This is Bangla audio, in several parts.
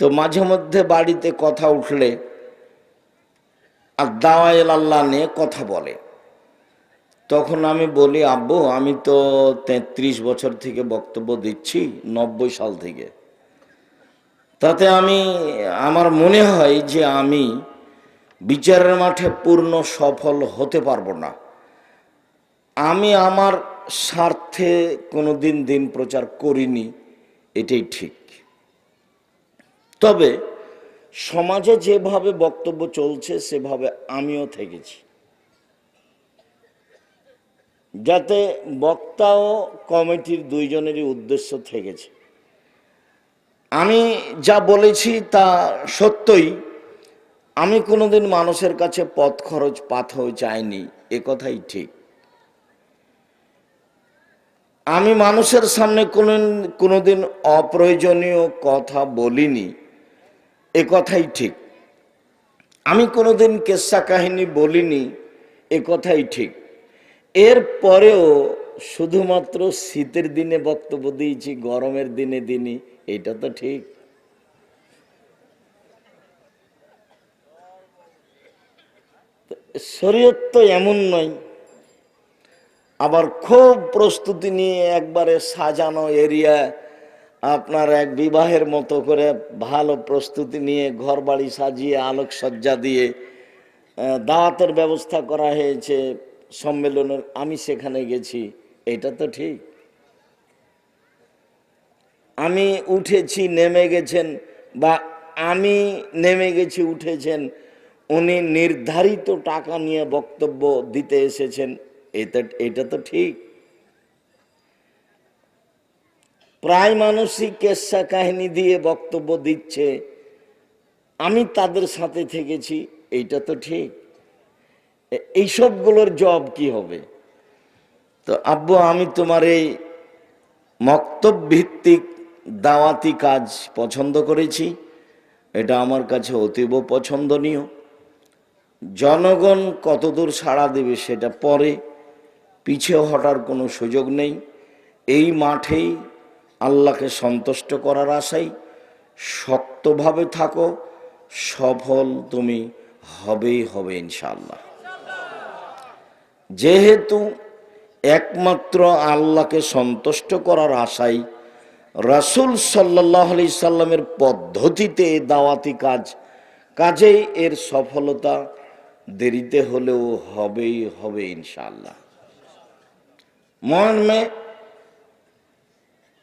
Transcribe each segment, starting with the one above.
তো মাঝে মধ্যে বাড়িতে কথা উঠলে আর দাওয়াইল আল্লাহ নিয়ে কথা বলে। তখন আমি বলি, আব্বু, আমি তো তেত্রিশ বছর থেকে বক্তব্য দিচ্ছি, নব্বই সাল থেকে। তাতে আমি, আমার মনে হয় যে আমি বিচারের মাঠে পূর্ণ সফল হতে পারব না। আমি আমার স্বার্থে কোনো দিন দিন প্রচার করিনি, এটাই ঠিক। তবে সমাজে যেভাবে বক্তব্য চলছে, সেভাবে আমিও থেকেছি। যাতে বক্তা ও কমিটির দুইজনেরই উদ্দেশ্য থেকেছে। আমি যা বলেছি তা সত্যই। আমি কোনোদিন মানুষের কাছে পথ খরচ পাথর চাইনি, এ কথাই ঠিক। আমি মানুষের সামনে কোনো কোনোদিন অপ্রয়োজনীয় কথা বলিনি। এ কথাই ঠিক। আমি কোনোদিন কেসা কাহিনী বলিনি, এ কথাই ঠিক। এর পরেও শুধুমাত্র শীতের দিনে বক্তব্য দিয়েছি, গরমের দিনে দিনই এটা তো ঠিক। শরীয়ত তো এমন নয়, আবার খুব প্রস্তুতি নিয়ে একবারে সাজানো এরিয়া আপনার এক বিবাহের মতো করে ভালো প্রস্তুতি নিয়ে ঘর বাড়ি সাজিয়ে, আলোকসজ্জা দিয়ে দাওয়াতের ব্যবস্থা করা হয়েছে সম্মেলনের, আমি সেখানে গেছি। এটা তো ঠিক। আমি উঠেছি, নেমে গেছেন বা আমি নেমে গেছি, উঠেছেন, উনি নির্ধারিত টাকা নিয়ে বক্তব্য দিতে এসেছেন এটা এটা তো ঠিক। প্রায় মানুষই কেসা কাহিনী দিয়ে বক্তব্য দিচ্ছে। আমি তাদের সাথে থেকেছি, এইটা তো ঠিক। এইসবগুলোর জব কি হবে? তো আব্বু, আমি তোমার এই মক্তব ভিত্তিক দাওয়াতি কাজ পছন্দ করেছি। এটা আমার কাছে অতীব পছন্দনীয়। জনগণ কতদূর সাড়া দেবে সেটা পরে পিছিয়ে হটার কোনো সুযোগ নেই। এই মাঠেই আল্লাহকে সন্তুষ্ট করার আশাই শক্তভাবে থাকো, সফল তুমি হবেই হবে ইনশাল্লাহ যেহেতু একমাত্র আল্লাহকে সন্তুষ্ট করার আশাই রাসুল সাল্লাহ আলি সাল্লামের পদ্ধতিতে দাওয়াতি কাজ, কাজেই এর সফলতা দেরিতে হলেও হবেই হবে ইনশাআল্লাহ। মর্মে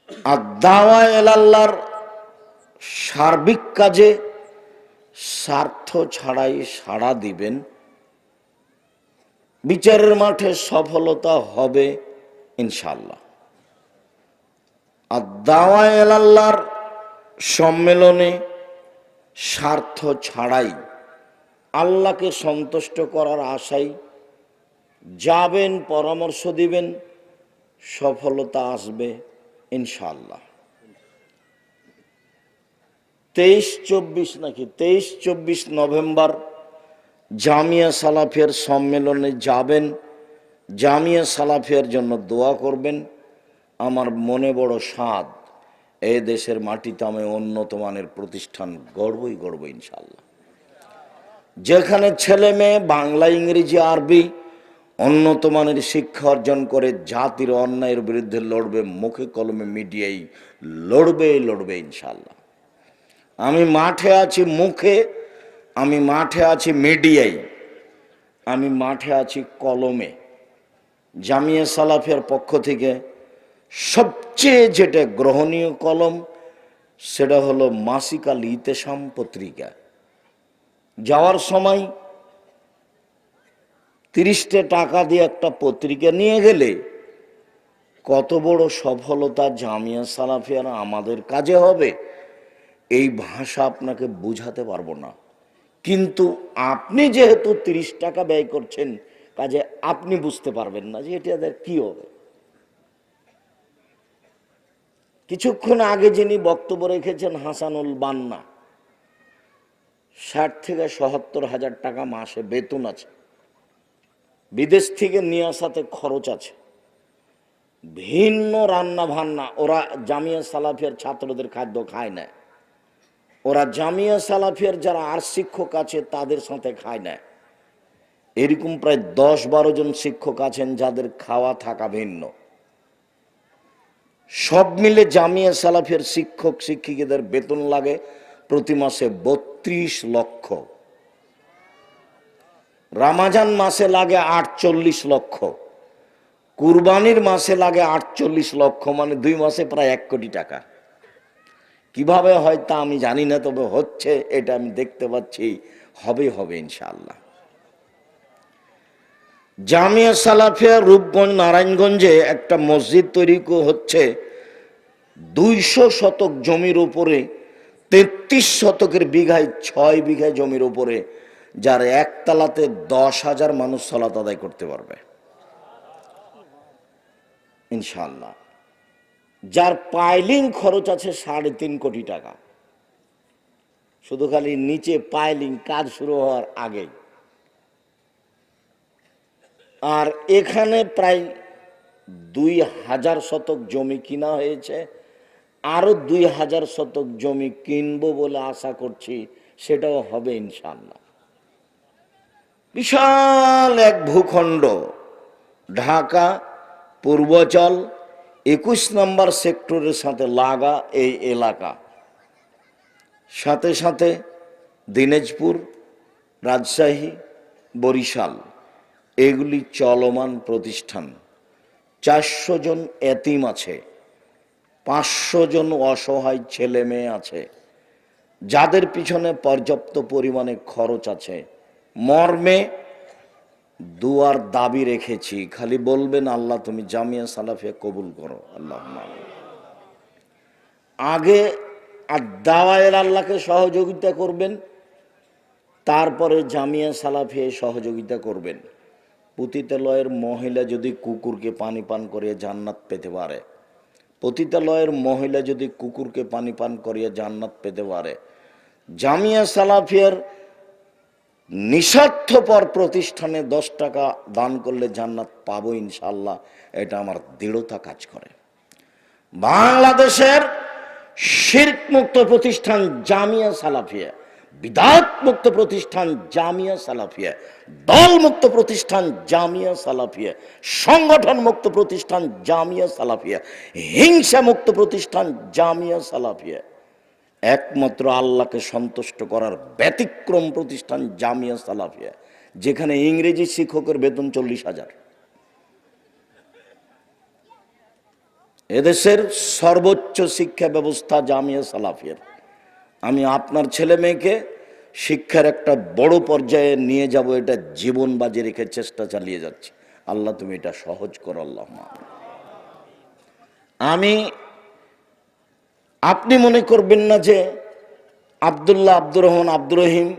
আর দাওয়া এলাল্লাহর সার্বিক কাজে স্বার্থ ছাড়াই সাড়া দিবেন। বিচারের মাঠে সফলতা হবে ইনশাল্লাহ আর দাওয়া এলাল্লাহর সম্মেলনে স্বার্থ ছাড়াই আল্লাহকে সন্তুষ্ট করার আশাই যাবেন, পরামর্শ দিবেন, সফলতা আসবে। ইনশাল্লাহ তেইশ চব্বিশ নাকি? তেইশ চব্বিশ নভেম্বর জামিয়া সালাফিয়ার সম্মেলনে যাবেন। জামিয়া সালাফিয়ার জন্য দোয়া করবেন। আমার মনে বড় স্বাদ, এ দেশের মাটিতে আমি উন্নত মানের প্রতিষ্ঠান গর্বই গর্ব ইনশাল্লাহ যেখানে ছেলে মেয়ে, বাংলা, ইংরেজি, আরবি উন্নত মানের শিক্ষা অর্জন করে জাতির অন্যায়ের বিরুদ্ধে লড়বে, মুখে কলমে মিডিয়াই লড়বে লড়বে ইনশাল্লাহ আমি মাঠে আছি মুখে, আমি মাঠে আছি মিডিয়াই আমি মাঠে আছি কলমে। জামিয়া সালাফের পক্ষ থেকে সবচেয়ে যেটা গ্রহণীয় কলম, সেটা হলো মাসিকাল ইতেসাম পত্রিকা। যাওয়ার সময় তিরিশটা টাকা দিয়ে একটা পত্রিকা নিয়ে গেলে কত বড় সফলতা জামিয়া সালাফিয়ার আমাদের কাজে হবে? এই ভাষা আপনাকে বুঝাতে পারব না। কিন্তু আপনি যেহেতু তিরিশ টাকা ব্যয় করছেন, কাজে আপনি বুঝতে পারবেন না যে এটা এদের কি হবে। কিছুক্ষণ আগে যিনি বক্তব্য রেখেছেন হাসানুল বান্না, ষাট থেকে সত্তর হাজার টাকা মাসে বেতন আছে। বিদেশ থেকে নিয়ে আসাতে খরচ আছে। ভিন্ন রান্না ভান্না ওরা জামিয়া সালাফিয়ার ছাত্রদের খাদ্য খায় না। ওরা জামিয়া সালাফিয়ার যারা আর শিক্ষক আছে, তাদের সাথে খায় না। এরকম প্রায় দশ বারো জন শিক্ষক আছেন, যাদের খাওয়া থাকা ভিন্ন। সব মিলে জামিয়া সালাফিয়ার শিক্ষক, শিক্ষিকাদের বেতন লাগে প্রতি মাসে বত্রিশ লক্ষ। রামাজান মাসে লাগে আটচল্লিশ লক্ষ। কুরবানির মাসে লাগে আটচল্লিশ লক্ষ মানে দুই মাসে প্রায় এক কোটি টাকা। কীভাবে হয় তা আমি জানি না, তবে হচ্ছে, এটা আমি দেখতে পাচ্ছি, হবে হবে ইনশাআল্লাহ। জামিয়া সালাফিয়া রূপগঞ্জ নারায়ণগঞ্জে একটা মসজিদ তৈরি হচ্ছে। দুইশো শতক জমির উপরে, তেত্রিশ শতকের বিঘায় ছয় বিঘা জমির উপরে যার একতলাতে দশ হাজার মানুষ সলাত আদায় করতে পারবে। ইনশাল্লাহ যার পাইলিং খরচ আছে সাড়ে তিন কোটি টাকা। শুধু খালি নিচে পাইলিং কাজ শুরু হওয়ার আগেই। আর এখানে প্রায় দুই হাজার শতক জমি কিনা হয়েছে। আরও দুই হাজার শতক জমি কিনবো বলে আশা করছি সেটাও হবে ইনশাল্লাহ বিশাল এক ভূখণ্ড। ঢাকা, পূর্বচল, একুশ নম্বর সেক্টরের সাথে লাগা এই এলাকা। সাথে সাথে দিনাজপুর, রাজশাহী, বরিশাল। এগুলি চলমান প্রতিষ্ঠান। চারশো জন এতিম আছে। পাঁচশো জন অসহায় ছেলে মেয়ে আছে। যাদের পিছনে পর্যাপ্ত পরিমাণে খরচ আছে। মর্মে দুয়ার দাবি রেখেছি, খালি বলবেন, আল্লাহ, তুমি জামিয়া সালাফিয়া কবুল করো। আল্লাহ আগে আর দাওয়ায়ের আল্লাহকে সহযোগিতা করবেন, তারপরে জামিয়া সালাফিয়া সহযোগিতা করবেন। পতিতালয়ের মহিলা যদি কুকুরকে পানি পান করিয়ে জান্নাত পেতে পারে, পতিতালয়ের মহিলা যদি কুকুরকে পানি পান করিয়ে জান্নাত পেতে পারে, জামিয়া সালাফিয়ার নিঃস্বার্থপর প্রতিষ্ঠানে দশ টাকা দান করলে জান্নাত পাবো ইনশাল্লাহ এটা আমার দৃঢ়তা কাজ করে। বাংলাদেশের শির্ক মুক্ত প্রতিষ্ঠান জামিয়া সালাফিয়া বিদাত মুক্ত প্রতিষ্ঠান জামিয়া সালাফিয়া দল মুক্ত প্রতিষ্ঠান জামিয়া সালাফিয়া সংগঠন মুক্ত প্রতিষ্ঠান জামিয়া সালাফিয়া হিংসা মুক্ত প্রতিষ্ঠান জামিয়া সালাফিয়া। একমাত্র আল্লাহকে সন্তুষ্ট করার ব্যতিক্রম প্রতিষ্ঠান জামিয়া সালাফিয়া, যেখানে ইংরেজি শিক্ষকের বেতন চল্লিশ হাজার। এদেশের সর্বোচ্চ শিক্ষা ব্যবস্থা জামিয়া সালাফিয়ার। আমি আপনার ছেলে মেয়েকে শিক্ষার একটা বড় পর্যায়ে নিয়ে যাব, এটা জীবন বাজি রেখে চেষ্টা চালিয়ে যাচ্ছি। আল্লাহ তুমি এটা সহজ করো, আল্লাহ। আমি আপনি মনে করবেন না যে আবদুল্লাহ আব্দুর রহমান আব্দুর রহিম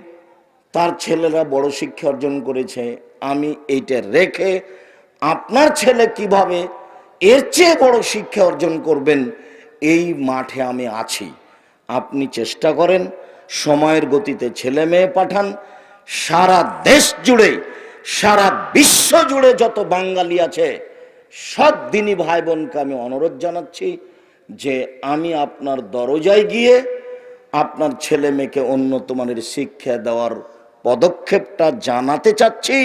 তার ছেলেরা বড় শিক্ষা অর্জন করেছে। আমি এইটা রেখে আপনার ছেলে কীভাবে এর চেয়ে বড় শিক্ষা অর্জন করবেন, এই মাঠে আমি আছি। আপনি চেষ্টা করেন, সময়ের গতিতে ছেলে মেয়ে পাঠান। সারা দেশ জুড়ে, সারা বিশ্ব জুড়ে যত বাঙালি আছে, সব দিনই ভাই বোনকে আমি অনুরোধ জানাচ্ছি। যে আমি আপনার দরজায় গিয়ে আপনার ছেলে মেয়েকে উন্নত মানের শিক্ষা দেওয়ার পদক্ষেপটা জানাতে চাচ্ছি,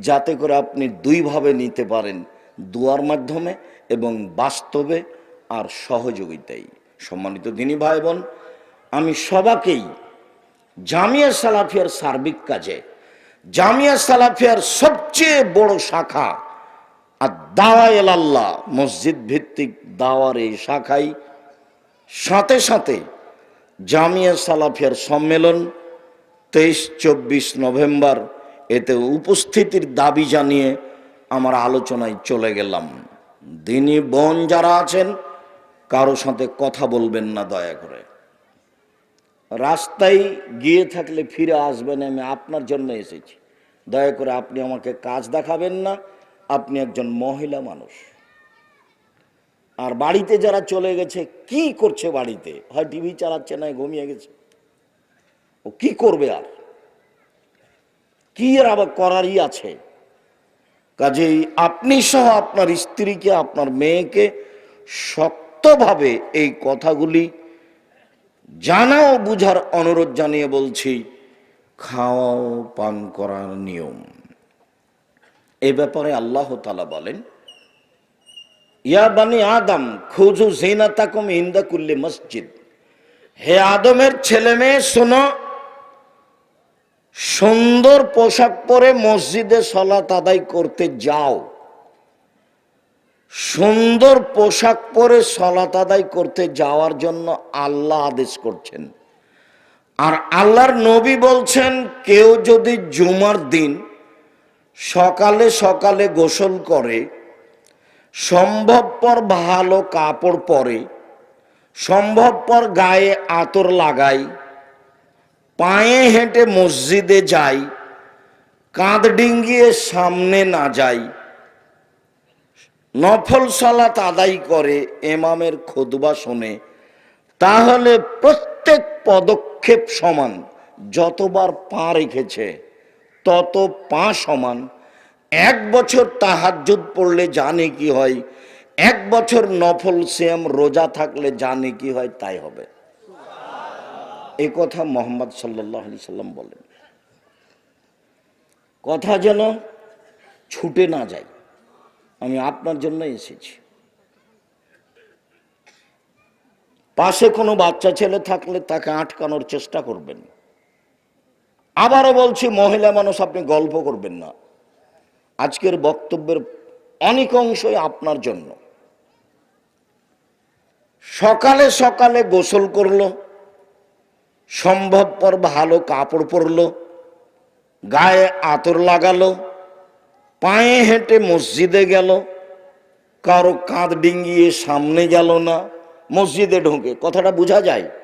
যাতে করে আপনি দুইভাবে নিতে পারেন, দুয়ার মাধ্যমে এবং বাস্তবে আর সহযোগিতাই সম্মানিত দিনী ভাই বোন আমি সবাকেই জামিয়া সালাফিয়ার সার্বিক কাজে, জামিয়া সালাফিয়ার সবচেয়ে বড় শাখা আর দাওয়া এল আল্লাহ মসজিদ ভিত্তিক দাওয়ার এই শাখাই সাথে সাথে জামিয়া সালাফিয়ার সম্মেলন তেইশ চব্বিশ নভেম্বর, এতে উপস্থিতির দাবি জানিয়ে আমার আলোচনায় চলে গেলাম। দিনী বোন যারা আছেন, কারও সাথে কথা বলবেন না দয়া করে। রাস্তায় গিয়ে থাকলে ফিরে আসবেন, আমি আপনার জন্য এসেছি। দয়া করে আপনি আমাকে কাজ দেখাবেন না আপনি একজন মহিলা মানুষ। আর বাড়িতে যারা চলে গেছে, কি করছে বাড়িতে? হয় টিভি চালাচ্ছে না, ঘুমিয়ে গেছে। ও কি করবে আর? কি আর আবার করারই আছে? কাজেই আপনি সহ আপনার স্ত্রীকে, আপনার মেয়েকে শক্তভাবে এই কথাগুলি জানা ও বুঝার অনুরোধ জানিয়ে বলছি, খাওয়াও, পান করার নিয়ম। এ ব্যাপারে আল্লাহ তালা বলেন, ইয়া বানি আদম খুজু জিনাতাকুম ইন্দা কুল্লি মসজিদ। হে আদমের ছেলে মেয়ে, শোনো, সুন্দর পোশাক পরে মসজিদে সলাত আদায় করতে যাও। সুন্দর পোশাক পরে সলাত আদায় করতে যাওয়ার জন্য আল্লাহ আদেশ করছেন। আর আল্লাহর নবী বলছেন, কেউ যদি জুমার দিন সকালে সকালে গোসল করে, সম্ভবপর ভালো কাপড় পরে, সম্ভবপর গায়ে আতর লাগাই, পায়ে হেঁটে মসজিদে যাই, কাঁধ ডিঙ্গিয়ে সামনে না যাই। নফল সালাত আদায় করে এমামের খুদবা শোনে, তাহলে প্রত্যেক পদক্ষেপ সমান, যতবার পা রেখেছে। তত পা সমান। এক বছর তাহাজ্জুদ পড়লে জানে কি হয়, এক বছর নফল সিয়াম রোজা থাকলে জানে কি হয়, তাই হবে। এ কথা মোহাম্মদ সাল্লাহ আলি সাল্লাম বলেন। কথা যেন ছুটে না যায়। আমি আপনার জন্য এসেছি। পাশে কোনো বাচ্চা ছেলে থাকলে তাকে আটকানোর চেষ্টা করবেন। আবারও বলছি, মহিলা মানুষ, আপনি গল্প করবেন না। আজকের বক্তব্যের অনেক অংশই আপনার জন্য। সকালে সকালে গোসল করল, সম্ভবপর ভালো কাপড় পরলো, গায়ে আতর লাগালো, পায়ে হেঁটে মসজিদে গেল, কারও কাঁধ ডিঙ্গিয়ে সামনে গেল না, মসজিদে ঢুকে। কথাটা বোঝা যায়?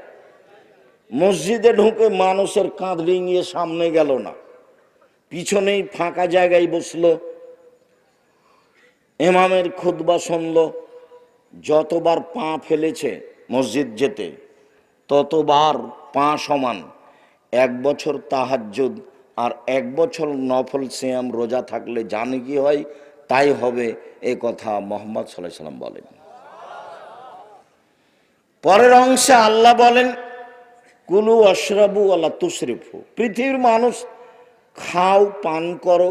মসজিদে ঢুকে মানুষের কাঁধ ডিঙ্গিয়ে সামনে গেল না। পিছনেই ফাঁকা জায়গায় বসল। এমামের খুদবা শুনল, যতবার পা ফেলেছে মসজিদ যেতে, ততবার পা সমান। এক বছর তাহাজ্জুদ আর এক বছর নফল সিয়াম রোজা থাকলে জানে কি হয়? তাই হবে এ কথা মোহাম্মদ সাল্লাহ সাল্লাম বলেন। পরের অংশে আল্লাহ বলেন কুলু অশরাবু আল্লাহ তুশরিফু। পৃথিবীর মানুষ খাও, পান করো,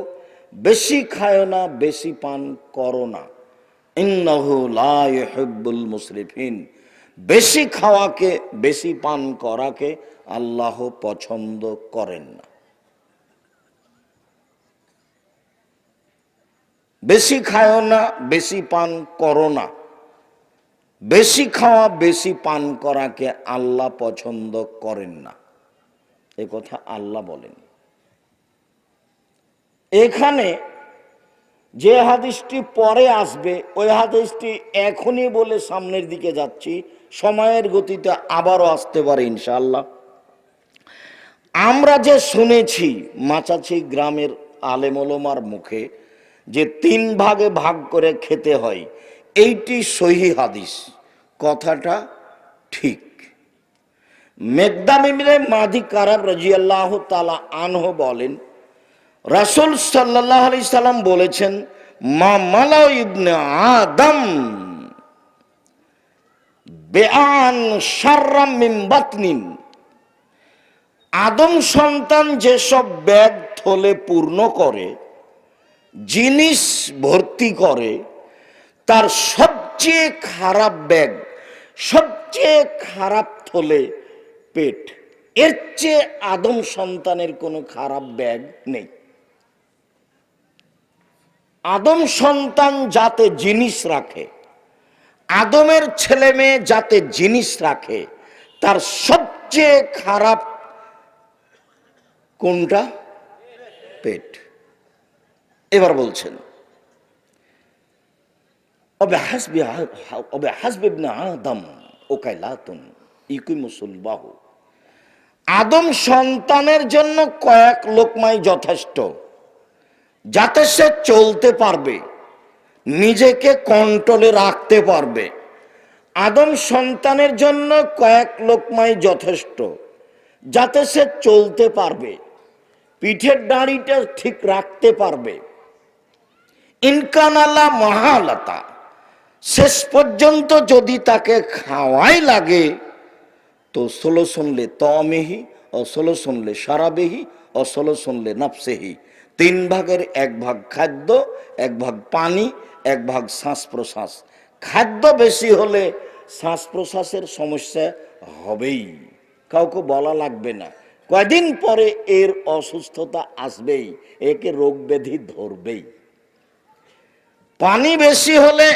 বেশি খায় না, বেশি পান করো না। ইন্নাহু মুসরিফিন বেশি খাওয়াকে, বেশি পান করাকে আল্লাহ পছন্দ করেন না। বেশি খায় না, বেশি পান করো না। বেশি খাওয়া, বেশি পান করাকে আল্লাহ পছন্দ করেন না। এ কথা আল্লাহ বলেন। এখানে যে হাদিসটি পরে আসবে, ওই হাদিসটি এখনই বলে সামনের দিকে যাচ্ছি, সময়ের গতিতে আবারও আসতে পারে ইনশাল্লাহ আমরা যে শুনেছি মাচাছি গ্রামের আলেমলমার মুখে যে তিন ভাগে ভাগ করে খেতে হয় এইটি সহি হাদিস। কথাটা ঠিক। মেঘদামিমরে মাদি কারাব রাজিয়াল্লাহ তালা আনহ বলেন, রাসুল সাল্লাহ আলি সাল্লাম বলেছেন, মা মালা ইবনে আদম বেআন সার্রাম মিন আদম সন্তান যেসব ব্যাগ থলে পূর্ণ করে, জিনিস ভর্তি করে তার সবচেয়ে খারাপ ব্যাগ, সবচেয়ে খারাপ থলে পেট, এর চেয়ে আদম সন্তানের কোনো খারাপ ব্যাগ নেই। আদম সন্তান যাতে জিনিস রাখে, আদমের ছেলে মেয়ে যাতে জিনিস রাখে, তার সবচেয়ে খারাপ কোনটা? পেট। এবার বলছেন অবে হাসবি অবে হাসবে না আদম ও কাইলাতুন ইকুমুসুলবাহ আদম সন্তানের জন্য কয়েক লোকমাই যথেষ্ট, যাতে সে চলতে পারবে, নিজেকে কন্ট্রোলে রাখতে পারবে। আদম সন্তানের জন্য কয়েক লোকমাই যথেষ্ট, যাতে সে চলতে পারবে, পিঠের দাঁড়িটা ঠিক রাখতে পারবে। ইনকানালা মহালতা। শেষ পর্যন্ত যদি তাকে খাওয়াই লাগে, তো ষোলো শুনলে তমেহি ও ষোলো শুনলে সারাবেহি, ও ষোলো শুনলে নাফসেহি। তিন ভাগের এক ভাগ খাদ্য, এক ভাগ পানি, এক ভাগ শ্বাস প্রশ্বাস। খাদ্য বেশি হলে শ্বাস প্রশ্বাসের সমস্যা হবেই। কাউকে বলা লাগবে না। কয়দিন পরে এর অসুস্থতা আসবেই, একে রোগ ব্যাধি ধরবেই। পানি বেশি হলে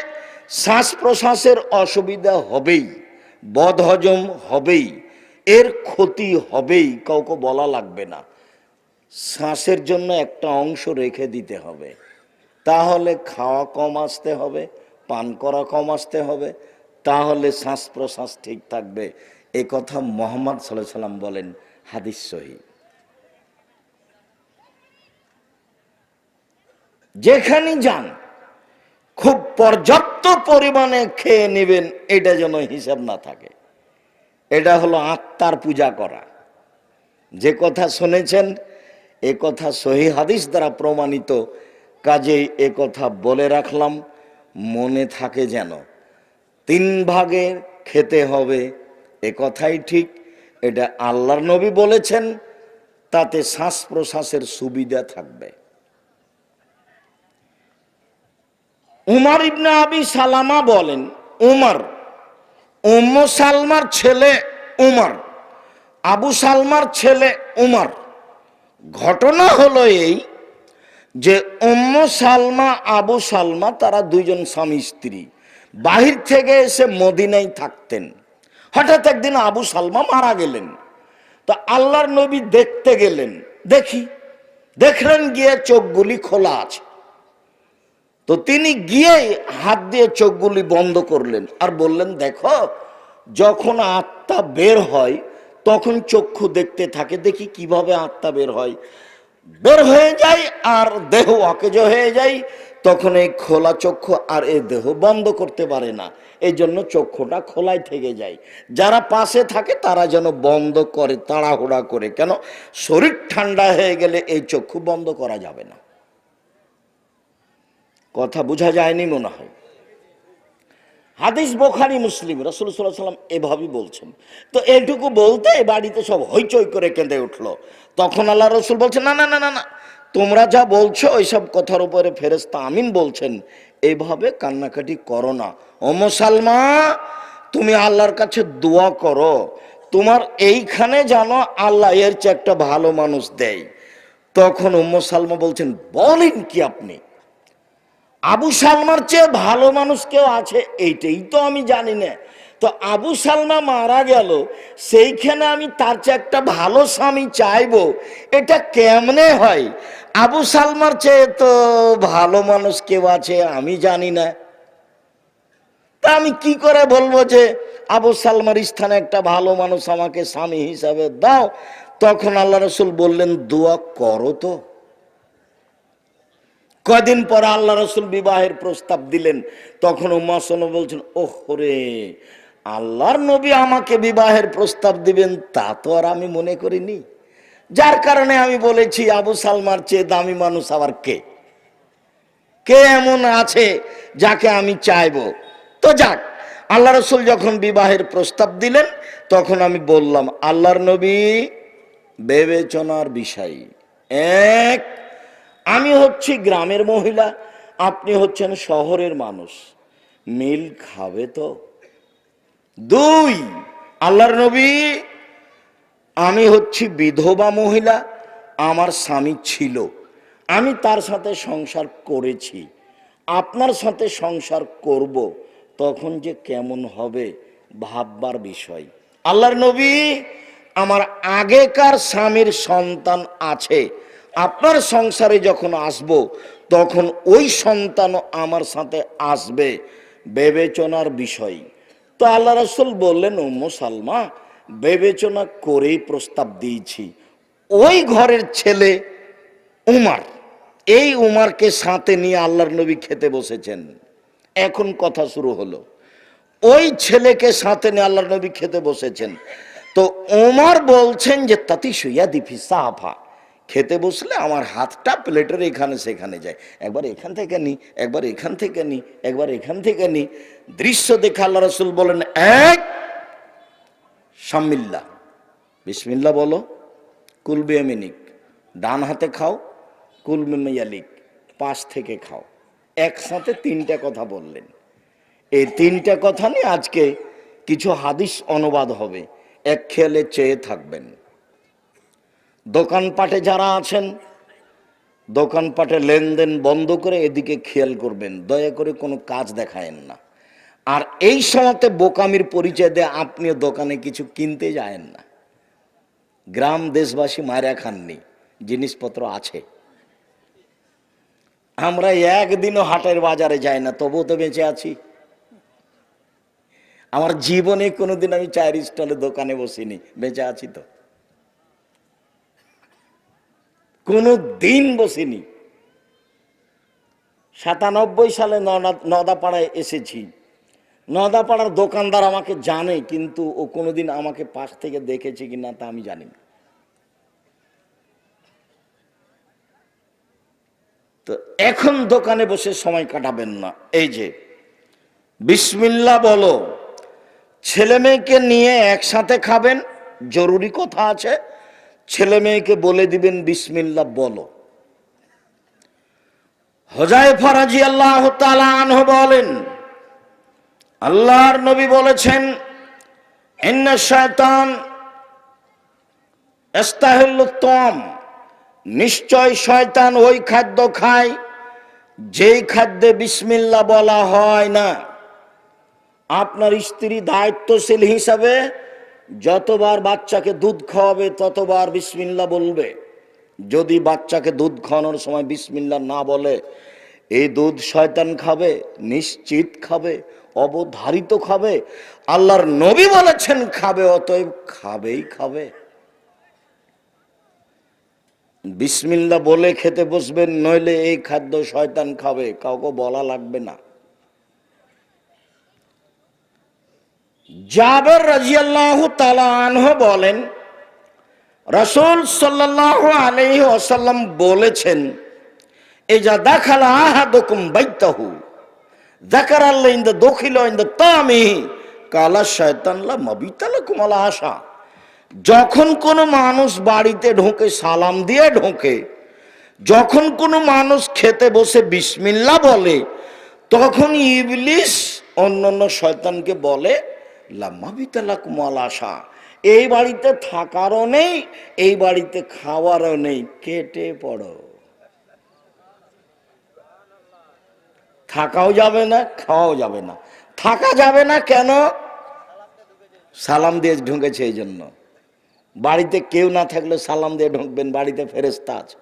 শ্বাস প্রশ্বাসের অসুবিধা হবেই, বদহজম হবেই, এর ক্ষতি হবেই, কাউকে বলা লাগবে না। শ্বাসের জন্য একটা অংশ রেখে দিতে হবে। তাহলে খাওয়া কম আসতে হবে, পান করা কম আসতে হবে, তাহলে শ্বাস প্রশ্বাস ঠিক থাকবে। এ কথা মোহাম্মদ সাল্লাহ সাল্লাম বলেন, হাদিস সহি। যেখানে যান খুব পর্যাপ্ত পরিমাণে খেয়ে নেবেন, এটা যেন হিসাব না থাকে। এটা হলো আত্মার পূজা করা। যে কথা শুনেছেন, এ কথা সহি হাদিস দ্বারা প্রমাণিত। কাজেই এ কথা বলে রাখলাম, মনে থাকে যেন তিন ভাগে খেতে হবে, এ কথাই ঠিক। এটা আল্লাহর নবী বলেছেন, তাতে শ্বাস প্রশ্বাসের সুবিধা থাকবে। উমার ইবনে আবি সালামা বলেন, উমর, উম্ম সালমার ছেলে উমর, আবু সালমার ছেলে উমর। ঘটনা হলো এই যে উম্ম সালমা, আবু সালমা, তারা দুইজন স্বামী স্ত্রী। বাহির থেকে এসে মদিনায় থাকতেন। হঠাৎ একদিন আবু সালমা মারা গেলেন। তো আল্লাহর নবী দেখতে গেলেন। দেখি, দেখলেন গিয়ে চোখগুলি খোলা আছে। তো তিনি গিয়ে হাত দিয়ে চোখগুলি বন্ধ করলেন আর বললেন, দেখো, যখন আত্মা বের হয়, তখন চক্ষু দেখতে থাকে, দেখি কীভাবে আত্মা বের হয়। বের হয়ে যায় আর দেহ অকেজ হয়ে যায় তখন এই খোলা চক্ষু আর এই দেহ বন্ধ করতে পারে না। এই জন্য চক্ষুটা খোলাই থেকে যায়। যারা পাশে থাকে, তারা যেন বন্ধ করে, তাড়াহুড়া করে। কেন? শরীর ঠান্ডা হয়ে গেলে এই চক্ষু বন্ধ করা যাবে না। কথা বোঝা যায়নি মনে হয়। হাদিস বোখারি, মুসলিম, রসুল সাল্লাহ সাল্লাম এভাবেই বলছেন। তো এইটুকু বলতে বাড়িতে সব হইচই করে কেঁদে উঠল। তখন আল্লাহ রসুল বলছেন, না না না না না, তোমরা যা বলছো ওইসব কথার উপরে ফেরেস্তা আমিন বলছেন। এভাবে কান্নাকাটি করো না। ও মুসালমা, তুমি আল্লাহর কাছে দোয়া করো। তোমার এইখানে জানো আল্লাহ এর চেয়ে একটা ভালো মানুষ দেয়। তখন উম্ম সালমা বলছেন, বলেন কি আপনি? আবু সালমার চেয়ে ভালো মানুষ কেউ আছে? এইটাই তো আমি জানি না। তো আবু সালমা মারা গেল, সেইখানে আমি তার চেয়ে একটা ভালো স্বামী চাইব, এটা কেমনে হয়? আবু সালমার চেয়ে তো ভালো মানুষ কেউ আছে, আমি জানি না। তা আমি কি করে বলব যে, আবু সালমার স্থানে একটা ভালো মানুষ আমাকে স্বামী হিসাবে দাও? তখন আল্লাহ রসুল বললেন, দোয়া করো তো। কদিন পর আল্লাহ রসুল বিবাহের প্রস্তাব দিলেন। তখন উম্মা সোনো বলছেন, ওহ রে, আল্লাহর নবী আমাকে বিবাহের প্রস্তাব দিবেন, তা তো আর আমি মনে করিনি। যার কারণে আমি বলেছি, আবু সালমার চেয়ে দামি মানুষ আবার কে? কে এমন আছে যাকে আমি চাইব? তো যাক, আল্লাহ রসুল যখন বিবাহের প্রস্তাব দিলেন, তখন আমি বললাম, আল্লাহর নবী বিবেচনার বিষয়। এক আমি হচ্ছি গ্রামের মহিলা, আপনি হচ্ছেন শহরের মানুষ। মিল খাবে তো? দুই, আল্লাহর নবী, আমি হচ্ছি বিধবা মহিলা, আমার স্বামী ছিল। আমি তার সাথে সংসার করেছি। আপনার সাথে সংসার করব, তখন যে কেমন হবে ভাববার বিষয়। আল্লাহর নবী, আমার আগেকার স্বামীর সন্তান আছে। আপনার সংসারে যখন আসব, তখন ওই সন্তানও আমার সাথে আসবে। বিবেচনার বিষয়। তো আল্লাহ রসুল বললেন উম্ম সালমা বিবেচনা করেই প্রস্তাব দিয়েছি। ওই ঘরের ছেলে উমার, এই উমারকে সাথে নিয়ে আল্লাহর নবী খেতে বসেছেন। এখন কথা শুরু হলো। ওই ছেলেকে সাথে নিয়ে আল্লাহর নবী খেতে বসেছেন। তো ওমার বলছেন যে, তাতি সুইয়া দিফি সাহাফা খেতে বসলে আমার হাতটা প্লেটের এখানে সেখানে যায়। একবার এখান থেকে নি, একবার এখান থেকে নি, একবার এখান থেকে নি। দৃশ্য দেখে আল্লাহ রসুল বলেন, এক সাম্মিল্লা বিসমিল্লা বলো, কুলবে মিনিক ডান হাতে খাও, কুলবে মেয়ালিক। পাশ থেকে খাও। একসাথে তিনটা কথা বললেন। এই তিনটা কথা নিয়ে আজকে কিছু হাদিস অনুবাদ হবে। এক খেয়ালে চেয়ে থাকবেন। দোকানপাটে যারা আছেন, দোকানপাটে লেনদেন বন্ধ করে এদিকে খেয়াল করবেন, দয়া করে কোনো কাজ দেখায়েন না। আর এই সময়তে বোকামির পরিচয় দিয়ে আপনিও দোকানে কিছু কিনতে যায়েন না। গ্রাম দেশবাসী মারা খাননি, জিনিসপত্র আছে। আমরা একদিনও হাটের বাজারে যাই না, তবুও তো বেঁচে আছি। আমার জীবনে কোনোদিন আমি চায়ের স্টলে দোকানে বসিনি, বেঁচে আছি তো। কোনো দিন বসেনি। সাতানব্বই সালে নদাপাড়ায় এসেছি। নদাপাড়ার দোকানদার আমাকে জানে, কিন্তু ও কোনোদিন আমাকে পাশ থেকে দেখেছে কি না তা আমি জানি না। তো এখন দোকানে বসে সময় কাটাবেন না। এই যে, বিসমিল্লা বলো, ছেলে মেয়েকে নিয়ে একসাথে খাবেন? জরুরি কথা আছে। ছেলে মেয়েকে বলে দিবেন বিসমিল্লা বলো। হজায় ফরাজি আল্লাহ আনহ বলেন, আল্লাহর নবী বলেছেন, ইন্না শয়তান এস্তাহিল্লুত্তম নিশ্চয় শয়তান ওই খাদ্য খায়, যেই খাদ্যে বিসমিল্লা বলা হয় না। আপনার স্ত্রী দায়িত্বশীল হিসাবে যতবার বাচ্চাকে দুধ খাওয়াবে, ততবার বিসমিল্লা বলবে। যদি বাচ্চাকে দুধ খাওয়ানোর সময় বিসমিল্লা না বলে, এই দুধ শয়তান খাবে, নিশ্চিত খাবে, অবধারিত খাবে, আল্লাহর নবী বলেছেন খাবে, অতএব খাবেই খাবে। বিসমিল্লা বলে খেতে বসবেন, নইলে এই খাদ্য শয়তান খাবে, কাউকে বলা লাগবে না। জাবের রাজিয়াল্লাহ তালাহ বলেন, রসুল সাল্লাহ আলহি আসাল্লাম বলেছেন এই যা দেখালা আহাদুকুম বাইতাহু দেখার আল্লাহ ইন দ্য দখিল ইন দ্য তামি, কালা শয়তানলা মবিতালা কুমালা আশা। যখন কোনো মানুষ বাড়িতে ঢোকে সালাম দিয়ে ঢোকে, যখন কোনো মানুষ খেতে বসে বিসমিল্লা বলে, তখন ইবলিস অন্যান্য শয়তানকে বলে লাম্মাবিতালা আশা। এই বাড়িতে থাকারও নেই, এই বাড়িতে খাওয়ারও নেই। কেটে পড়ো। থাকাও যাবে না, খাওয়াও যাবে না। থাকা যাবে না কেন? সালাম দিয়ে ঢুকেছে এই জন্য। বাড়িতে কেউ না থাকলে সালাম দিয়ে ঢুকবেন, বাড়িতে ফেরেস্তা আছে।